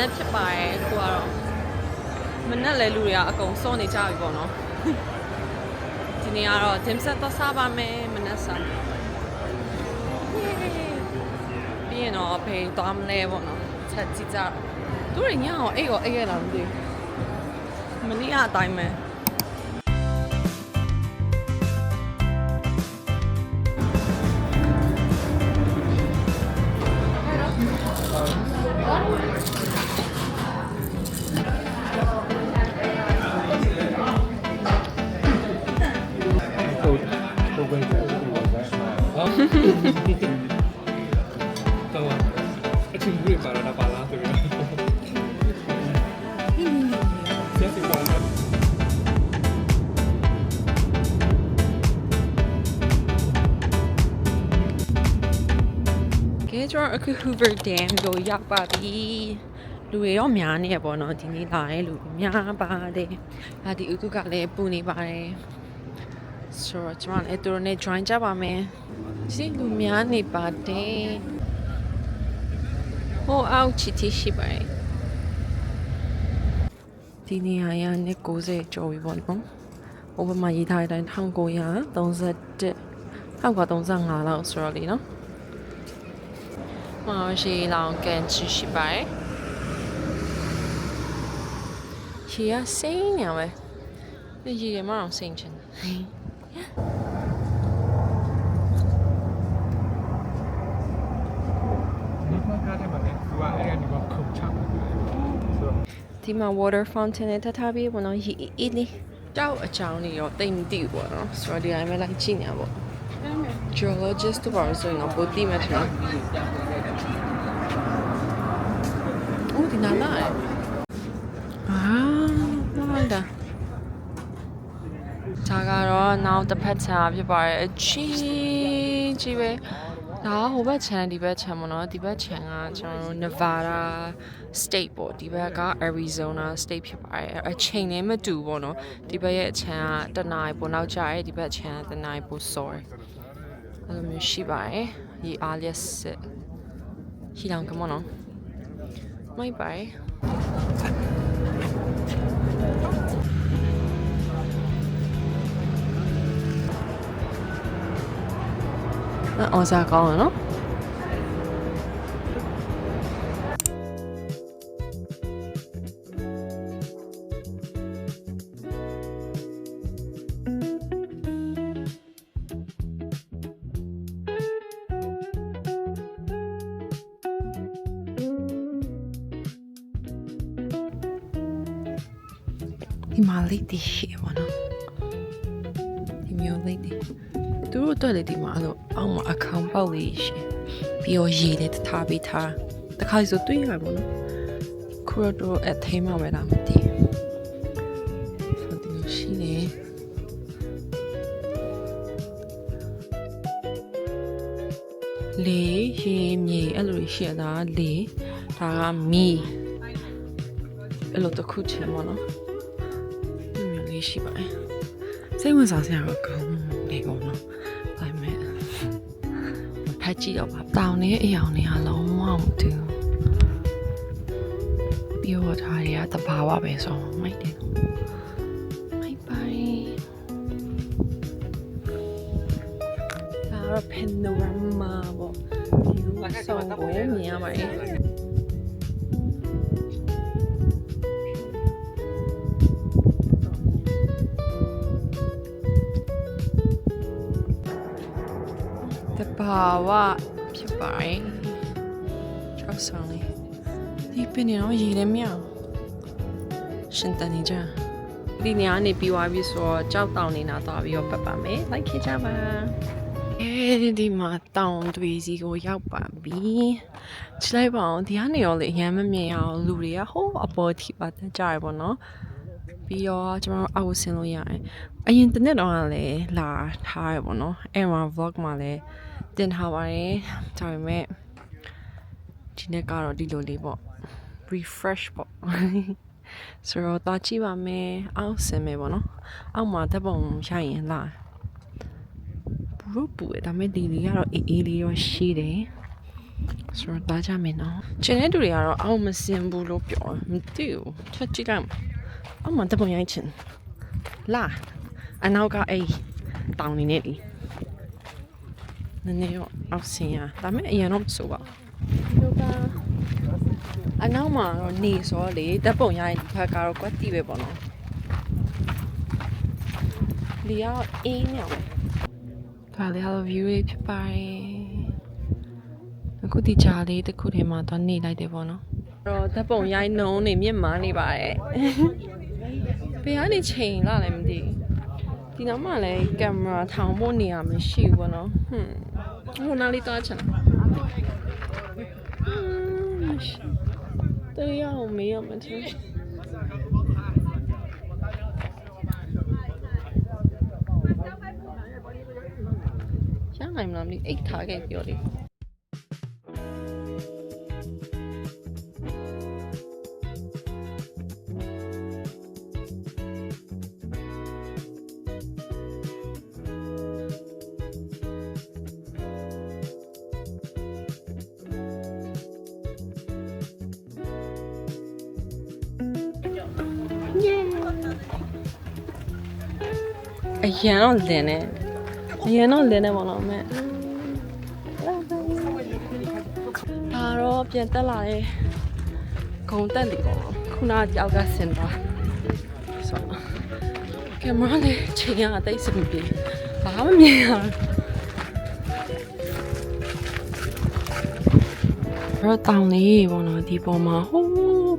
နက်ဖြစ်ပါတယ်အခုကတော့မနက်လဲလူတွေကအကုန်စောနေကြပြီပေါ့နော်ဒီနေ့ကတော့ dim sum သွားစားပါမယ်မနက်စာပြီးရင်တော့ဖေးသွားမလဲပေါ့နော်ချက်ကြည့်ကြတော့သူတွေညအောင်အိတ်ရောအိတ်ရလားမသိဘူးမနေ့ကအတိုင်းပဲ ကျွန်တော်အခု Hoover Dam ကိုရောက်ပါပြီလူတွေရောများနေရပေါ့နော်ဒီနေ့လာတဲ့လူများပါတယ်ဒါဒီဥတုကလည်းပူနေပါတယ်ဆိုတော့ကျွန်တော်လည်းသူတို့နဲ့ join ကြပါမယ်ဒီလူများနေပါတယ်ဟိုအောက်ချီတီရှိပါတယ်ဒီနေရာရနဲ့90ကျော်ပြီပေါ့နော်ဟိုဘက်မှာရေးထားတဲ့အတိုင်း1931 1935လောက်ဆိုတော့လीနော် မှာရှိလောင်ကန်ချရှိပါတယ်။ရှိရစိမ့်နေပဲ။ဒီရေမအောင်စိမ့်ချင်တယ်ဒီမှာကားထဲမှာလည်းသူကအဲ့ဒီကခုန်ချမှာဆိုတော့။ဒီမှာ water fountain နဲ့ထပ်ထားပြီးပေါ့နော်ရေအေးလေး။ကြောက်အချောင်းတွေရောတိတ်မသိဘူးပေါ့နော်။ဆိုတော့ဒီအတိုင်းပဲလိုက်ကြည့်နေရပေါ့။ geologist တို့ပါလို့ဆိုရင်တော့ပိုတိမှတ်တယ်နော်။အိုး ဒီနာလာ။အာနာလာ။ဒါကတော့နောက်တစ်ဖက်ခြမ်းဖြစ်ပါတယ်အကြီးကြီးပဲဒါကဟိုဘက်ခြမ်းဒီဘက်ခြမ်းပေါ့နော်ဒီဘက်ခြမ်းကကျွန်တော်တို့ Nevada state ပေါ့ဒီဘက်က Arizona state ဖြစ်ပါတယ်အချိန်နဲ့မတူပေါ့နော်ဒီဘက်ရဲ့အချမ်းကတစ်နာရီပိုနောက်ကျရဲဒီဘက်ခြမ်းကတစ်နာရီပိုစောတယ်အဲ့လိုမျိုးရှိပါတယ်ဒီအားလျက်စစ်ဟီလောင်ကမနော် မိုက်ပါတယ်အော် ဒီမှာလေးတည်ရှိပါတော့ဒီမျိုးလေးတည်သူတို့အတွက်လေဒီမှာအဲ့လိုအောက်မှာအခေါင်ပေါက်လေးရှင်ပြီးတော့ရေလေးထားပေးထားတခါဆိုတွေ့ရပါဘောနော်ခုတော့အထိမ်းမှပဲလားမသိဘူးဆိုဒီလိုရှိနေလေရေမြေအဲ့လိုရှိရတာလေဒါကမီအဲ့လိုတစ်ခုချင်းပေါ့နော်ဒီမျိုး လေးရှိပါတယ်စိတ်ဝင်စားစရာတော့ကောင်းတယ်ပေါ့နော်ဒါပေမဲ့ဖတ်ကြည့်တော့ပါတောင်နေအယောင်တွေကလုံးဝမတူဘူးပြောထားရတဘာဝပဲဆိုမိုက်တယ်မိုက်ပါဒါတော့ panorama ပေါ့ဒီလိုဆောင်းကိုမြင်ရပါတယ် တဘာဝဖြစ်ပါတယ်ချောက်ဆောင်လေးဒီပင်နေတော့ရေလည်းမြောက်ရှင်တန်နေကြဒီနေရာနေပြီးသွားပြီဆိုတော့ကြောက်တောင်နေတာသွားပြီးတော့ပတ်ပါမယ်လိုက်ခဲ့ကြပါအဲဒီမှာတောင်တွေစီကိုရောက်ပါပြီချလိုက်ပါအောင်ဒီကနေရောလေအရင်မမြင်ရအောင်လူတွေကဟိုးအပေါ်ထိပါတက်ကြရပေါ့နော်ပြီးတော့ကျွန်တော်တို့အောက်ကိုဆင်းလို့ရတယ်အရင်တစ်နေ့တော့လည်းလာထားရပေါ့နော်အဲ့မှာ vlog မှာလည်း တင်ထားပါတယ်ဒါပေမဲ့ဒီနေ့ကတော့ဒီလိုလေးပေါ့ refresh ပေါ့ဆိုတော့တာကြည့်ပါမယ်အောက်ဆင်မယ်ပေါ့နော်အောက်မှာတပ်ပုံရိုက်ရင်လာပူလို့ပူတယ်ဒါပေမဲ့ဒီလေးကတော့အေးအေးလေးရောရှိတယ်ဆိုတော့သားကြမယ်နော်ကျန်တဲ့သူတွေကတော့အောက်မစင်ဘူးလို့ပြောတယ်မသိဘူးချက်ကြည့်လိုက်အောက်မှာတပုံရိုင်းချင်လာအနောက်ကအဲ့တောင်းနေနေပြီ နည်းနည်းတော့အောက်ဆင်ရဒါပေမဲ့အရင်တော့မဆိုပါဘူးဒီလိုကအနောက်မှာတော့နေဆိုတော့လေတပ်ပုံရိုင်းဒီဘက်ကတော့ကွက်တီပဲပေါ့နော်လီကတော့အေးမြောက်ပဲဒါလည်း hello view လေးဖြစ်ပါတယ်အခုဒီကြားလေးတစ်ခုထဲမှာတော့နေလိုက်တယ်ပေါ့နော်အဲ့တော့တပ်ပုံရိုင်းနှုံးနေမြင့်မားနေပါတယ်ဘယ်ကနေချိန်လာလဲမသိဘူး ဒီနောက်မှလည်းကင်မရာထောင်ဖို့နေရာမရှိဘူးပေါ့နော်ဟွန်းဟိုနားလေးသွားချင်တာဟွန်းမရှိတရားအောင်မေးရမှာချင်ရနိုင်မလားမသိအိတ်ထားခဲ့ပြောလေ အရန်တော့လင်းနေအရန်တော့လင်းနေပါတော့မဲ့ဒါတော့ပြန်တက်လာတဲ့ဂုံတက်လီပေါ့နော်ခုနကကြောက်ကဆင်သွားဆိုတော့ကင်မရာနဲ့ချိန်ရအသိစင်ပြေဘာမှမမြင်ရဘူးတော့တောင်းလေးပေါ့နော်ဒီပေါ်မှာဟိုး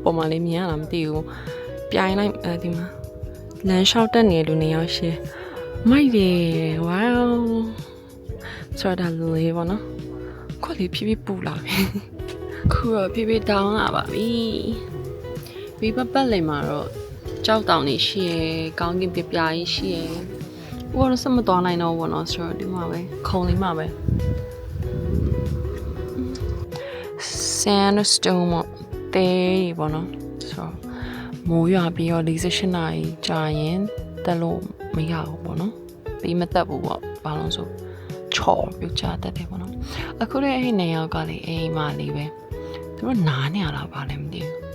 ပေါ်မှာလေးမြင်ရလားမသိဘူးပြိုင်လိုက်အဲဒီမှာလမ်းလျှောက်တက်နေလူနေယောက်ရှင် မိုက်တယ်ဝေါဆိုတော့ဒါလူလေးပေါ့နော်ခွက်လေးဖြည်းဖြည်းပူလာပြီခုတော့ဖြည်းဖြည်းတောင်းလာပါပြီဒီပတ်ပတ်လိမ်မှာတော့ကြောက်တောင်နေရှိရယ်ကောင်းကင်ပြပြကြီးရှိရယ်ဟိုတော့စမတော်နိုင်တော့ဘောနော်ဆိုတော့ဒီမှာပဲခုံလေးမှာပဲ sandstone ပေါ့တဲကြီးပေါ့နော်ဆိုတော့မိုးရွာပြီးတော့48နာရီကြာရင်တက်လို့ မရဘူးပေါ့နော်ပြီးမတက်ဘူးပေါ့ဘာလို့ဆိုချော်ပြုတ်ချတက်တယ်ပေါ့နော်အခုလည်းအဲ့နေရောက်ကလေအိမ်မလေးပဲသူတို့နားနေရတာဘာလဲမသိဘူး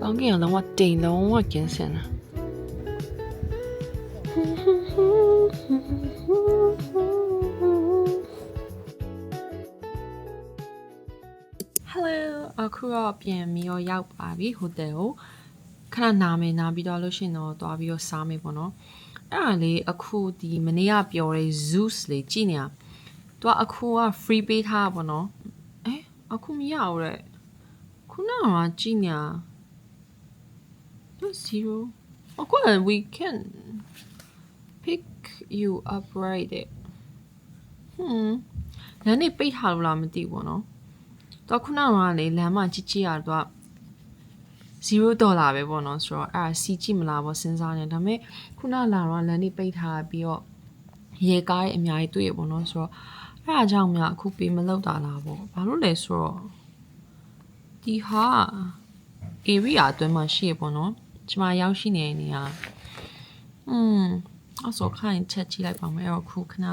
ကောင်းကင်ကလုံးဝတိမ်လုံးဝကျင်းစင်တာ Hello အခုတော့ပြန်ပြီးတော့ရောက်ပါပြီဟိုတယ်ကို ခဏနာမယ်နာပြီးတော့လို့ရှရင်တော့သွားပြီးတော့စားမယ်ပေါ့နော်အဲ့ဒါလေးအခုဒီမနေ့ကပြောတဲ့ Zeus လေးကြည့်နေရသူကအခုက free ပေးထားတာပေါ့နော်အဲအခုမရဘူးတဲ့ခုနကကြည့်နေရ0အခုက we can pick you up right there ဟွန်းလမ်းနေပိတ်ထားလို့လားမသိဘူးပေါ့နော်တော့ခုနကလေလမ်းမကြီးကြီးရတော့ 0ဒေါ်လာပဲပေါ့နော်ဆိုတော့အဲ့ဒါစီကြည့်မလားပေါ့စဉ်းစားနေဒါပေမဲ့ခုနလာတော့လမ်းနေပိတ်ထားပြီးတော့ရေကားရဲ့အများကြီးတွေ့ရပေါ့နော်ဆိုတော့အဲ့ဒါကြောင့်များအခုပေးမလောက်တာလားပေါ့ဘာလို့လဲဆိုတော့ဒီဟာ area အတွင်းမှာရှိရပေါ့နော်ကျမရောက်ရှိနေတဲ့နေရာอืมအဲ့ဆိုခိုင်းချက်ကြည့်လိုက်ပါမယ်အဲ့တော့ခုခဏ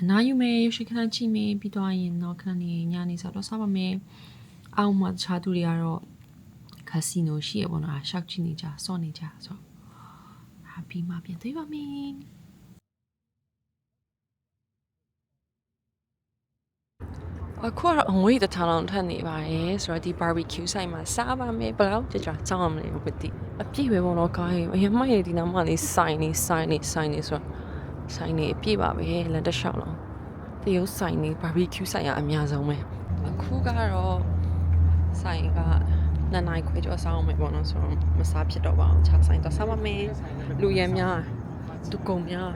အနာယူမယ်ရုပ်ရှင်ခဏကြည့်မယ်ပြီးတော့ရင်တော့ခဏနေညနေစားတော့စားပါမယ်အောက်မှာတခြားသူတွေကတော့ ကစီနိုရှိရပေါ့နော်ရှောက်ကြည့်နေကြစော့နေကြဆိုတော့ဟာပြီးမှပြန်တွေ့ပါမယ်အခုကတော့အငွေးတစ်ထောင်လောက်ထပ်နေပါတယ်ဆိုတော့ဒီ barbecue ဆိုင်မှာစားပါမယ်ဘယ်လောက်ကြာကြာစောင်းရမလဲမသိအပြည့်ပဲပေါ့နော်ကားရေအရင်မှရဒီနောက်မှလေးဆိုင်နေဆိုင်နေဆိုင်နေဆိုတော့ဆိုင်နေအပြည့်ပါပဲလန်တစ်လျှောက်လုံးတရုတ်ဆိုင်နေ barbecue ဆိုင်ရအများဆုံးပဲအခုကတော့ဆိုင်က နှစ်နိုင်ခွဲကျော်ဆောင်းမယ်ပေါ့နော်ဆိုတော့မစားဖြစ်တော့ပါအောင်ခြားဆိုင်တော့စားပါမယ်လူရမ်းများသူကုန်များ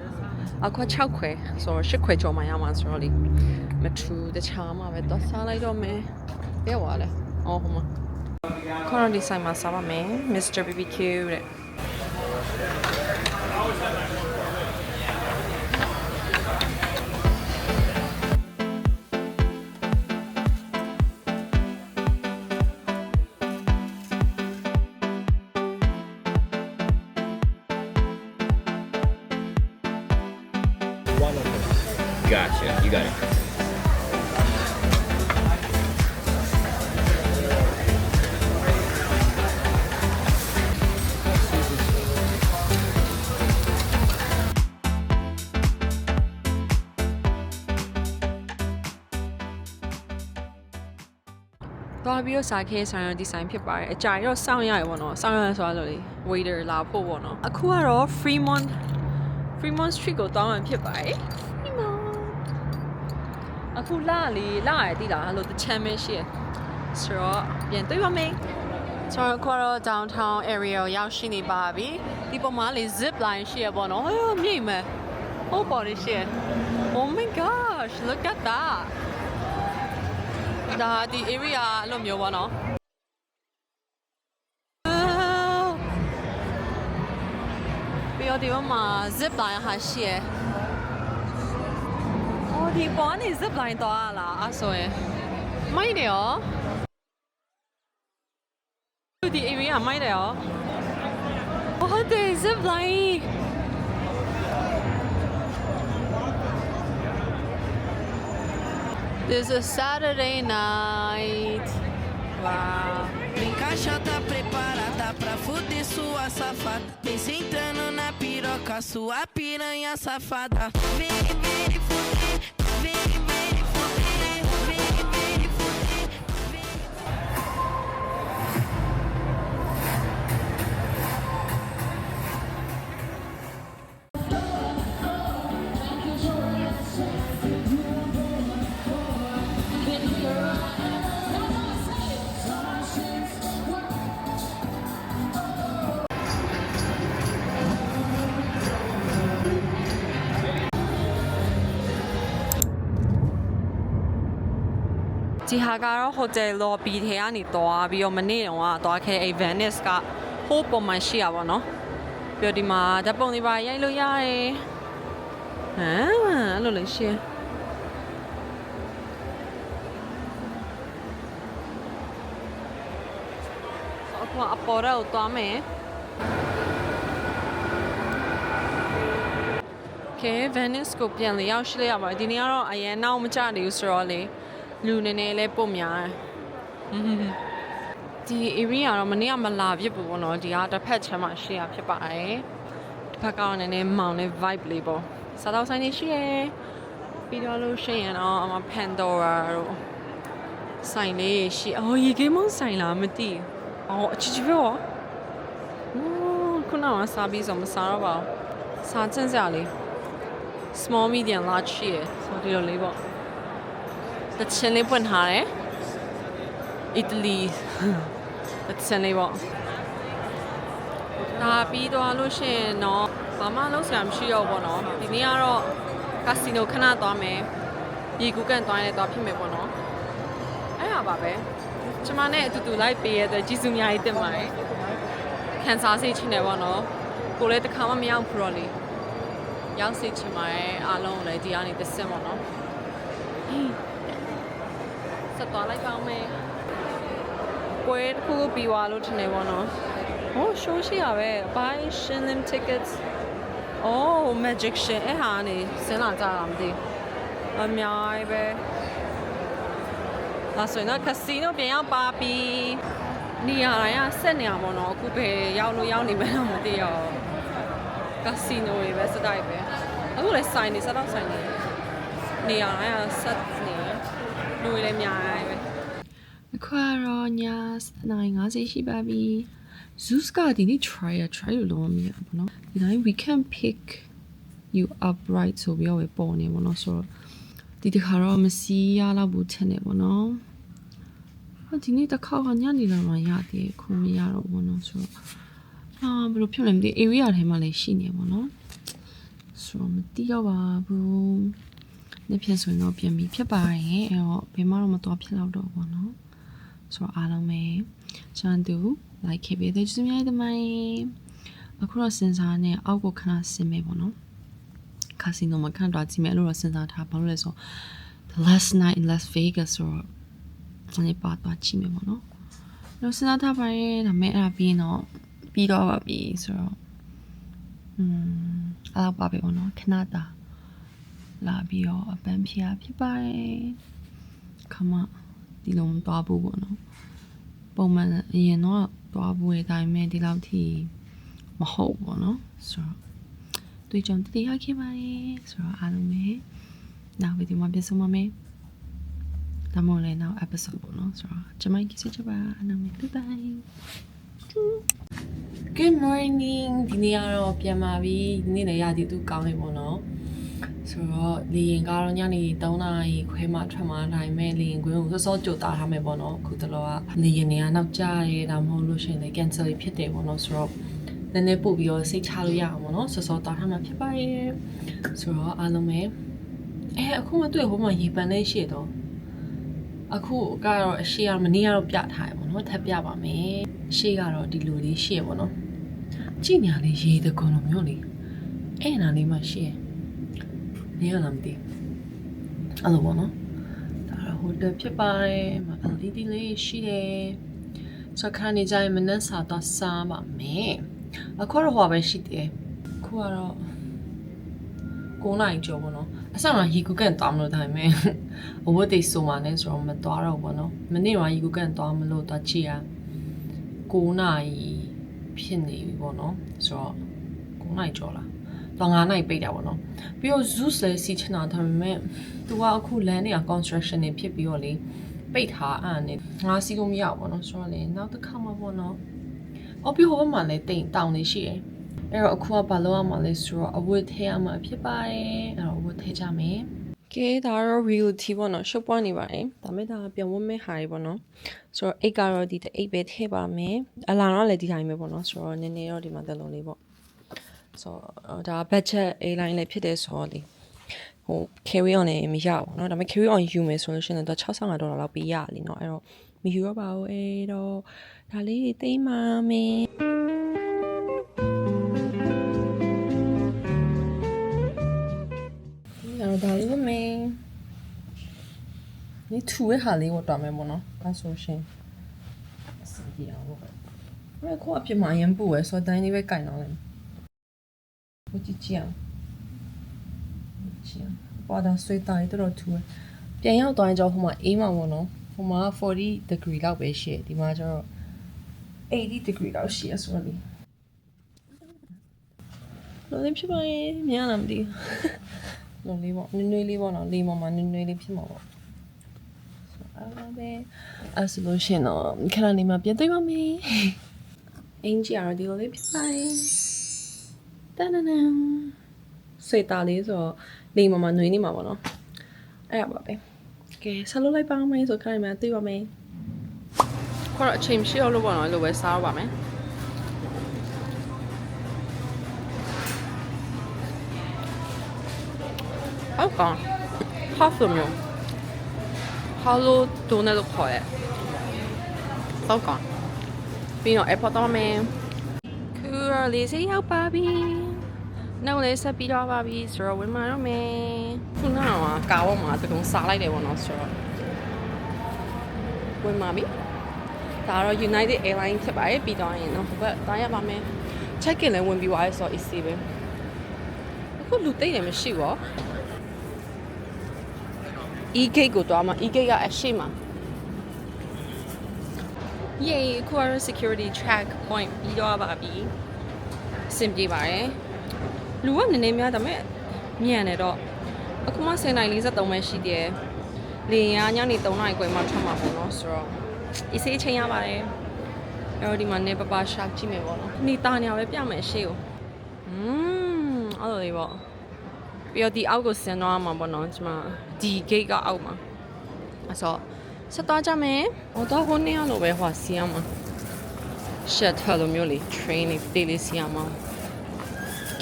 အခု6ခွဲဆိုတော့10ခွဲကျော်မှရမှာဆိုတော့လေမထူတခြားမှာပဲတော့စားလိုက်တော့မယ်ဘယ်ဝါလဲအော်ဟိုမှာခေါရဒီဆိုင်မှာစားပါမယ် Mr BBQ တဲ့ သွားပြီးတော့စားခဲဆိုင်ရဒီဆိုင်ဖြစ်ပါတယ်အကြိုင်တော့စောင့်ရရပေါ့နော်စောင့်ရဆိုတော့လေ waiter လာဖို့ပေါ့နော်အခုကတော့ Fremont Fremont Street ကိုတောင်းမှဖြစ်ပါတယ် Fremont အခုလာလေလာရတိလားဟလို့တချမ်းပဲရှိရဆိုတော့ပြန်တွေ့ပါမယ်ကျွန်တော်ခေါ်တော့ downtown area ကိုရောက်ရှိနေပါပြီဒီပေါ်မှာလေ zip line ရှိရပေါ့နော်ဟေးမြိတ်မယ်ဟိုပေါ်လေးရှိရ Oh my gosh look at that ဒါဒီ area အဲ့လိုမျိုးပေါ့နော်အာပြီးတော့ဒီဘက်မှာ zip line ဟာရှိရယ်အော်ဒီပေါ်နေ zip line တော့ရလားအဲ့ဆိုရင်မိုက်တယ်ရောဒီ area မိုက်တယ်ရောဟုတ်တယ် zip line This is Saturday night. Wow. Encaixa tá preparada pra fuder sua safada. Vem sentando na piroca, sua piranha safada. Vem, vem vem, ဒီဟာကတော့ hotel lobby ထဲကနေသွားပြီးတော့မနေ့တုန်းကသွားခဲ့တဲ့ Venice ကဟိုးပုံမှန်ရှိရပါတော့ပြီးတော့ဒီမှာဓာတ်ပုံတွေပါရိုက်လို့ရတယ်ဟမ်အဲ့လိုလေးရှိရအခုကအပေါ်တော့သွားမယ်ကဲ Venice ကိုပြန်လေရောက်ရှိလိုက်ရပါတယ်ဒီနေ့ကတော့အရင်နောက်မကြနေဘူးဆိုတော့လေ လူနည်းနည်းလေးပုံများတယ်ဟွန်းဟွန်းဟွန်းဒီ area ကတော့မနေ့ကမလာဖြစ်ဘူးပေါ့နော်ဒီကတစ်ဖက်ချမ်းမှာရှိရဖြစ်ပါတယ်တစ်ဖက်ကတော့နည်းနည်းမောင်တဲ့ vibe လေးပေါ့စားတော့ဆိုင်နေရှိရယ်ပြီးတော့လို့ရှိရင်တော့အမ Pandora တို့ဆိုင်လေးရှိအော်ရေကေးမုန်းဆိုင်လားမသိဘူးအော်အချီချီပဲဟောအိုးခုနကစားပြီးဆိုမစားတော့ပါဘူးစားကျင့်စရာလေး small medium large ရှိရယ်ဆိုဒီလိုလေးပေါ့ တချင်လေးပွင့်ထားတယ်အီတလီတချင်လေးပေါ့ဒါပြီးတော့လို့ရှိရင်တော့ဘာမှလုံးဆရာမရှိတော့ဘူးပေါ့နော်ဒီနေ့ကတော့ကာစီနိုခဏသွားမယ်ဒီကူကန်သွားရင်လည်းသွားဖြစ်မယ်ပေါ့နော်အဲ့ဟာပါပဲကျမနဲ့အတူတူလိုက်ပေးရတဲ့ကျေးဇူးအများကြီးတင်ပါတယ်ခံစားစိတ်ချင်းတယ်ပေါ့နော်ကိုလည်းတစ်ခါမှမရောက်ဘူးတော့လေရောက်စီချင်ပါတယ်အားလုံးကိုလည်းဒီကနေတစ်ဆင့်ပေါ့နော်ဟင်း ဆက်သွားလိုက်ပါဦးမယ်ပွဲတစ်ခုခုပြီးသွားလို့ထင်တယ်ပေါ့နော်ဟို show ရှိရပဲ buy Shinlim tickets oh magic shit အဲ့ဟာကနေစဉ်းလာကြတာမသိဘူးအများကြီးပဲဒါဆိုရင်တော့ casino ပြန်ရောက်ပါပြီနေရာတိုင်းကဆက်နေရပါတော့အခုပဲရောက်လို့ရောက်နေမှန်းတော့မသိရောကက်စီနိုတွေပဲစတိုက်ပဲအခုလည်းဆိုင်နေစတော့ဆိုင်နေနေရာတိုင်းကဆက်နေ လူတွေလည်းအများကြီးပဲအခုကတော့ည9:50ရှိပါပြီ Zeus ကဒီနေ့ try ရ try လို့လုံးဝမရဘူးเนาะဒီတိုင်း we can pick you up right ဆိုပြီးတော့ပဲပေါ်နေပါတော့ဆိုတော့ဒီတစ်ခါတော့မစီးရတော့ဘူးထင်တယ်ပေါ့နော်ဟောဒီနေ့တစ်ခါကညနေလာမှရသေးခုမရတော့ဘူးเนาะဆိုတော့ အာဘယ်လိုဖြစ်လဲမသိ area ထဲမှာလည်းရှိနေပါတော့ဆိုတော့မသိတော့ပါဘူး နေ့ပြန်ဆိုရင်တော့ပြန်ပြီးဖြစ်ပါရဲ့အဲ့တော့ဘယ်မှတော့မတော်ဖြစ်တော့တော့ဘောနော်ဆိုတော့အားလုံးပဲချန်တူ like ခဲ့ပြီးတဲ့ကျေးဇူးများတင်ပါတယ်အခုတော့စင်စာနဲ့အောက်ကိုခဏဆင်းမယ်ပေါ့နော်ကာစီနိုမှာခဏတော့ကြည့်မယ်လို့တော့စဉ်းစားထားဘာလို့လဲဆိုတော့ the last night in Las Vegas ဆိုတော့ဒီနေ့ပါတော့ကြည့်မယ်ပေါ့နော်လို့စဉ်းစားထားပါရဲ့ဒါမဲ့အဲ့ဒါပြီးရင်တော့ပြီးတော့ပါပြီဆိုတော့อืมအဲ့တော့ပါပဲဘောနော်ခဏတာ လာပြီးတော့အပန်းဖြာဖြစ်ပါတယ်ခမဒီလိုမသွားဘူးပေါ့နော်ပုံမှန်အရင်တော့သွားဘူးတဲ့အတိုင်းပဲဒီလောက်ထိမဟုတ်ပေါ့နော်ဆိုတော့တွေ့ကြုံတည်ရခဲ့ပါတယ်ဆိုတော့အားလုံးပဲနောက်ဗီဒီယိုမှာပြန်ဆုံပါမယ်ဒါမှမဟုတ်လည်းနောက် episode ပေါ့နော်ဆိုတော့ကျမကြီးစစ်ချက်ပါနောက်နေ့ bye bye Good morning ဒီနေ့ကတော့ပြန်ပါပြီဒီနေ့လည်းရာသီဥတုကောင်းနေပေါ့နော် ဆိုတော့လေရင်ကတော့ညနေ3နာရီခွဲမှထွက်มาနိုင်မဲ့လေရင်ကွင်းကိုစောစောကြိုတာထားမယ်ပေါ့နော်အခုတလောကလေရင်တွေကနောက်ကျရဲဒါမှမဟုတ်လို့ရှိရင်လည်း cancel ဖြစ်တယ်ပေါ့နော်ဆိုတော့နည်းနည်းပို့ပြီးတော့စိတ်ချလို့ရအောင်ပေါ့နော်စောစောတာထားမှာဖြစ်ပါရဲ့ဆိုတော့အားလုံးပဲအဲအခုမှတွေ့ဟိုမှာရေပန်လေးရှိတော့အခုကတော့အရှိရမနေ့ကတော့ပြထားရပေါ့နော်ထပ်ပြပါမယ်ရှေ့ကတော့ဒီလိုလေးရှိရပေါ့နော်ကြည့်ညာလေးရေတကုံလိုမျိုးလေအဲ့နာလေးမှရှိရ နေရလားမသိဘူးအဲ့လိုပေါ့နော်ဒါတော့ဟိုတက်ဖြစ်ပါတယ်မ LED လေးရှိတယ်စခန်းနေကြရင်မနှက်စာတော့စားပါမယ်အခုတော့ဟိုပဲရှိတယ်ခုကတော့9နိုင်ကျော်ပေါ့နော်အဆောင်ကရီကူကန်တောင်းလို့ဒါပေမဲ့အဝတ်တွေစုံပါနဲ့ဆိုတော့မသွားတော့ဘူးပေါ့နော်မနေ့ကရီကူကန်တောင်းမလို့တော့ကြည့်ရ9နိုင်ဖြစ်နေပြီပေါ့နော်ဆိုတော့9နိုင်ကျော်လား တော့9နိုင်ပိတ်တာပေါ့နော်ပြီးတော့ Zeus လည်းစီချင်တာဒါပေမဲ့သူကအခုလမ်းတွေက construction တွေဖြစ်ပြီးတော့လေပိတ်ထားအဲ့နဲ့ငါစီးလို့မရဘူးပေါ့နော်ဆိုတော့လေနောက်တစ်ခါမှပေါ့နော်အော်ပြီးဟိုဘက်မှာလည်းတိမ်တောင်နေရှိတယ်အဲ့တော့အခုကဘာလုပ်ရမှာလဲဆိုတော့အဝတ်ထဲရမှာဖြစ်ပါတယ်အဲ့တော့အဝတ်ထဲကြမယ်ကဲဒါတော့ reality ပေါ့နော်ရှုပ်ပွားနေပါတယ်ဒါမဲ့ဒါပြန်ဝတ်မဲ့ဟာတွေပေါ့နော်ဆိုတော့အိတ်ကတော့ဒီအိတ်ပဲထည့်ပါမယ်အလာတော့လည်းဒီတိုင်းပဲပေါ့နော်ဆိုတော့နည်းနည်းတော့ဒီမှာတက်လုံးလေးပေါ့ ဆိုတော့ဒါ budget airline လည်းဖြစ်တယ်ဆိုတော့လေဟို carry on နေမရဘူးเนาะဒါပေမဲ့ carry on ယူမယ်ဆိုလို့ရှိရင်တော့65ဒေါ်လာလောက်ပေးရလीเนาะအဲ့တော့မယူရပါဘူးအဲ့တော့ဒါလေးတွေသိမ်းပါမယ်အဲ့တော့ဒါလေးဝမယ်ဒီထူရဲ့ဟာလေးကိုတော်မယ်ပေါ့နော်အဲဆိုရှင်အစီအရောပေါ့အဲ့ခေါ်အပြစ်မှရင်ပူပဲဆိုတော့တိုင်းလေးပဲကင်တော့လေ ဘုကြည့်ကြည့်အောင်ကြည့်အောင်ပေါ်တာဆွေးတာလေးတော်တော်ထူတယ်ပြန်ရောက်သွားရင်ကြောဟိုမှာအေးမှာပေါ့နော်ဟိုမှာ40 degree လောက်ပဲရှိတယ်ဒီမှာကျတော့80 degree လောက်ရှိရဆိုတော့လေလို့လည်းဖြစ်ပါရဲ့မြန်လာမသိဘူးလုံးလေးပေါ့နွေ့နွေ့လေးပေါ့နော်လေးမမနွေ့နွေ့လေးဖြစ်မှာပေါ့အဲ့ဒါပဲအဲ့ဆိုလို့ရှရင်တော့ခဏနေမှပြန်တွေ့ပါမယ်အင်ဂျီရဒီလိုလေးဖြစ်ပါရဲ့ တန်တန်တန်စေတာလေးဆိုတော့လေးမမနွေ့နေမှာပေါ့နော်အဲ့ဒါပါပဲကဲဆက်လုပ်လိုက်ပါမယ်ဆိုခဏနေမှတွေ့ပါမယ်ခေါ်တော့အချိန်မရှိတော့လို့ပေါ့နော်လိုပဲစားတော့ပါမယ်ဟုတ်ကောင်ဟာဖမျိုးဟာလိုဒိုနယ်လို့ခေါ်ရဲဟုတ်ကောင်ပြီးတော့ airport တော့မယ်ကူရလေးစီရောက်ပါပြီ နောက်လေးဆက်ပြီးတော့ပါပြီဆိုတော့ဝင်มาတော့မယ်ခုနကကားပေါ်မှာတကုံစားလိုက်တယ်ပေါ့နော်ဆိုတော့ဝင်มาပြီဒါတော့ United Airlines ဖြစ်ပါတယ်ပြီးတော့ရင်တော့ဟိုဘက်တားရပါမယ် check in လည်းဝင်ပြီးသွားရဲဆိုတော့ easy ပဲအခုလူတိတ်တယ်မရှိဘူး e-gate ကိုတွားမှာ e-gate ကအရှိမှာ Yay အခုကတော့ security check point ပြီးတော့ပါပြီအဆင်ပြေပါတယ် လူကနည်းနည်းများဒါပေမဲ့မြန်နေတော့အခုမှ10နိုင်43ပဲရှိသေးတယ်လေယာဉ်ကညနေ3နာရီခွဲမှထွက်မှာပေါ့နော်ဆိုတော့အစီအချိန်ရပါတယ်အဲ့တော့ဒီမှာနေပပရှာကြည့်မယ်ပေါ့နော်နေတာညာပဲပြမယ်ရှေ့ကိုอืมအဲ့လိုလေးပေါ့ပြီးတော့ဒီအောက်ကိုဆင်းသွားမှာပေါ့နော်ကျွန်မဒီ gate ကအောက်မှာအဲ့ဆိုဆက်သွားကြမယ်ဟိုတော့ဟိုနေ့ကလိုပဲဟိုဆီးရမှာ shuttle လိုမျိုးလေး train လေးတေးလေးဆီးရမှာ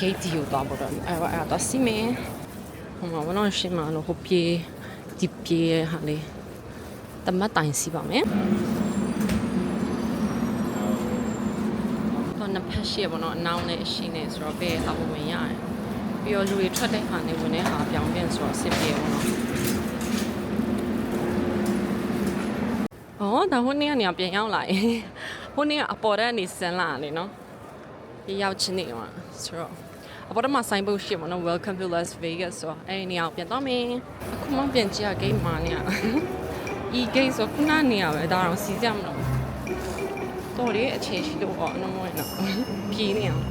gate ဒီကိုတော့ပေါ့တော့အဲ့တော့အဲ့တော့စီးမယ်ဟိုမှာဘလို့ရှိမှလို့ဟိုပြေးဒီပြေးဟာလေးတမတ်တိုင်စီးပါမယ်တော့နှစ်ဖက်ရှိရပေါ့နော်အနောက်နဲ့အရှိနဲ့ဆိုတော့ဘယ်အောက်ဝင်ရတယ်ပြီးတော့လူတွေထွက်တဲ့ခါနေဝင်တဲ့ဟာပြောင်းပြန်ဆိုတော့စစ်ပြေပေါ့နော်။အော်ဒါဟိုနေ့ကနေပြန်ရောက်လာရင်ဟိုနေ့ကအပေါ်တက်နေစမ်းလာလေနော်။ဒီရောက်ချင်းနေမှာဆိုတော့ အပေါ်တက်မှာဆိုင်ပုတ်ရှိပေါ့နော် Welcome to Las Vegas ဆိုတော့အဲ့ဒီနေရာကိုပြန်တော့မင်းအခုမှပြန်ကြည့်ရဂိမ်းမှာနေရ။ e gate ဆိုခုနနေရပဲဒါတော့စီးကြမလို့တော်လေးအခြေရှိလို့ပေါ့အနမဝင်တော့ပြေးနေအောင်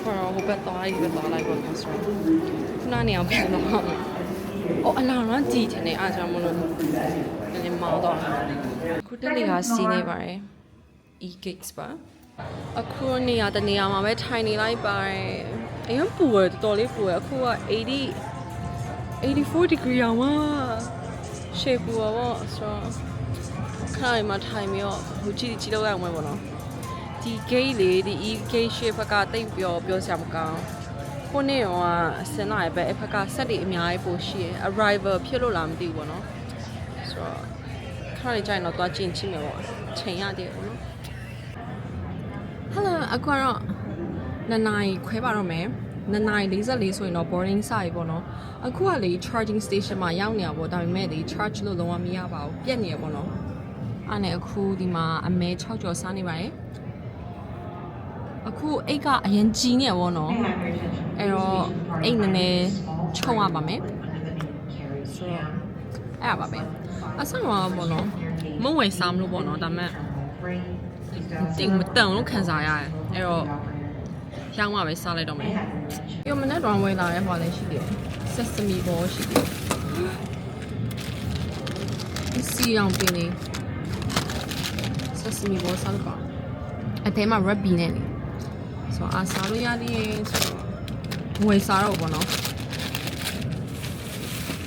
ခေါ်တော့ဟိုဘက်သွားဒီဘက်သွားလိုက်ပေါ့ဆိုတော့ခုနနေအောင်ပြန်တော့အော်အလောင်းတော့ကြည်တယ်နေအားကြောင့်မလို့နည်းနည်းမောင်းတော့ခုတက်လေးကစီးနေပါတယ် e gigs ပါအခုနေရာတနေရာမှာပဲထိုင်နေလိုက်ပါတယ် အရင်ပူရတော်တော်လေးပူရအခုက80 84 degree အောင်မရှေ့ပူရပေါ့ဆိုတော့ခဏလေးမှထိုင်ပြီးတော့ဟိုကြည့်ကြည့်လောက်ရအောင်ပဲပေါ့နော်ဒီ gate လေးဒီ e gate ရှေ့ဘက်ကတိတ်ပြောပြောစရာမကောင်းခုနေ့တော့ဆင်းလာရဲ့ပဲအဖက်ကဆက်တွေအများကြီးပိုရှိရယ် arrival ဖြစ်လို့လားမသိဘူးပေါ့နော်ဆိုတော့ခဏလေးကြာရင်တော့သွားကြည့်ကြည့်မယ်ပေါ့ချိန်ရတယ်ပေါ့နော် Hello အခုကတော့ နှစ်နာရီခွဲပါတော့မယ်နှစ်နာရီ44ဆိုရင်တော့ boarding စပြီပေါ့နော်အခုကလေ charging station မှာရောက်နေရပေါ့ဒါပေမဲ့လေ charge လို့လုံးဝမရပါဘူးပြတ်နေရပေါ့နော်အဲ့နဲ့အခုဒီမှာအမဲ6ကျော်စားနေပါတယ်အခုအိတ်ကအရင်ကြီးနေရပေါ့နော်အဲ့တော့အိတ်နည်းနည်းခြုံရပါမယ်ဆိုတော့အဲ့ဒါပါပဲအဆောင်တော့ပေါ့နော်မဝယ်စားမလို့ပေါ့နော်ဒါပေမဲ့တင်မတန်လို့ခံစားရတယ်အဲ့တော့ ရောင်းမှပဲစားလိုက်တော့မယ်ပြီးတော့မနေ့တော့ဝယ်လာတဲ့ဟောလည်းရှိတယ် sesame ball ရှိတယ်စီအောင်ပင်နေ sesame ball စားလို့ပါအထဲမှာ red bean နဲ့နေဆိုတော့အားစားလို့ရတယ်ဆိုတော့ဝယ်စားတော့ဘောနော်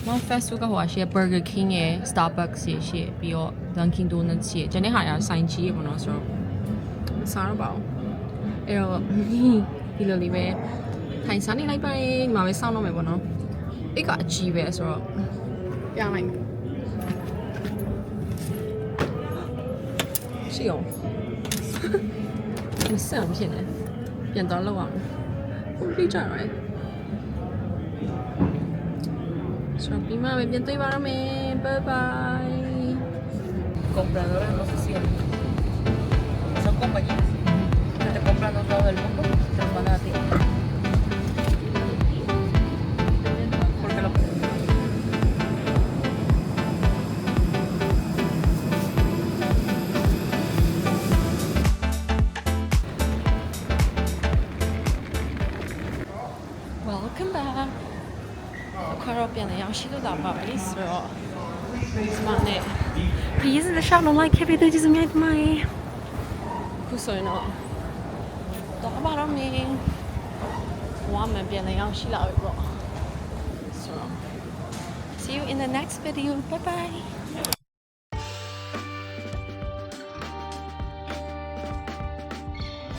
Mount Fast Food ကဟိုရှိ Burger King ရဲ့ Starbucks ရဲ့ရှိပြီးတော့ Dunkin Donuts ရဲ့ကျန်တဲ့ဟာရဆိုင်ကြီးရေပေါ့နော်ဆိုတော့စားတော့ပါအောင်အဲ့တော့ ဒီလိုလေးပဲထိုင်စားနေလိုက်ပါရင်ဒီမှာပဲစောင့်တော့မယ်ပေါ့နော်အိတ်ကအကြီးပဲဆိုတော့ပြလိုက်မယ်ရှိအောင်မဆက်အောင်ဖြစ်နေပြန်တော့လောက်အောင်ဟုတ်ပြီကြရတယ် So, prima me piento y varame. Bye bye. compradores no sé si son compañías que te compran a todo el mundo မင်းဝမ်းမပြန်လည်းရောက်ရှိလာပြီပေါ့ဆိုတော့ see you in the next video bye bye